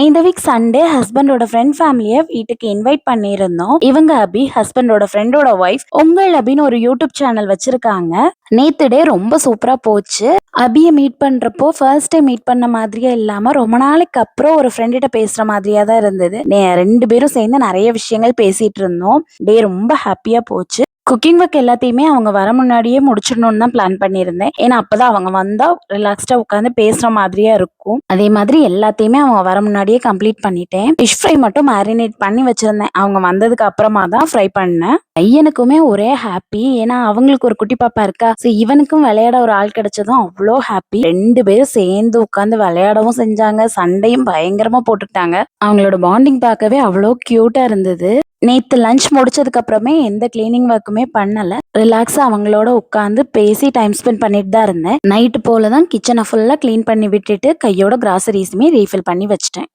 இந்த week Sunday ஹஸ்பண்டோட friend ஃபேமிலியை வீட்டுக்கு இன்வைட் பண்ணியிருந்தோம். இவங்க அபி ஹஸ்பண்டோட ஃப்ரெண்டோட ஒய்ஃப் உங்கள் அபின்னு ஒரு யூடியூப் சேனல் வச்சிருக்காங்க. நேத்து டே ரொம்ப சூப்பரா போச்சு. அபியை மீட் பண்றப்போ ஃபர்ஸ்ட் டே மீட் பண்ண மாதிரியே இல்லாம ரொம்ப நாளைக்கு அப்புறம் ஒரு ஃப்ரெண்டிட்ட பேசுற மாதிரியா தான் இருந்தது. நே- ரெண்டு பேரும் சேர்ந்து நிறைய விஷயங்கள் பேசிட்டு இருந்தோம். டே ரொம்ப ஹாப்பியா போச்சு. குக்கிங் ஒர்க் எல்லாத்தையுமே அவங்க வர முன்னாடியே முடிச்சிடணும்னு தான் பிளான் பண்ணியிருந்தேன். ஏன்னா அப்பதான் அவங்க வந்தா ரிலாக்ஸ்டா உட்காந்து பேசுற மாதிரியா இருக்கும். அதே மாதிரி எல்லாத்தையுமே அவங்க வர முன்னாடியே கம்ப்ளீட் பண்ணிட்டேன். ஃபிஷ் ஃப்ரை மட்டும் மேரினேட் பண்ணி வச்சிருந்தேன். அவங்க வந்ததுக்கு அப்புறமா தான் ஃப்ரை பண்ணேன். பையனுக்குமே ஒரே ஹாப்பி ஏன்னா அவங்களுக்கு ஒரு குட்டி பாப்பா இருக்கா. ஸோ இவனுக்கும் விளையாட ஒரு ஆள் கிடைச்சதும் அவ்வளோ ஹாப்பி ரெண்டு பேரும் சேர்ந்து உட்காந்து விளையாடவும் செஞ்சாங்க. சண்டையும் பயங்கரமா போட்டுட்டாங்க அவங்களோட பாண்டிங் பார்க்கவே அவ்வளோ கியூட்டா இருந்தது. நேத்து லஞ்ச் முடிச்சதுக்கு அப்புறமே எந்த கிளீனிங் ஒர்க்குமே பண்ணல. ரிலாக்ஸா அவங்களோட உட்காந்து பேசி டைம் ஸ்பெண்ட் பண்ணிட்டு தான் இருந்தேன். நைட்டு போல தான் கிச்சனை ஃபுல்லா க்ளீன் பண்ணி விட்டுட்டு கையோட கிராசரிஸுமே ரீஃபில் பண்ணி வச்சிட்டேன்.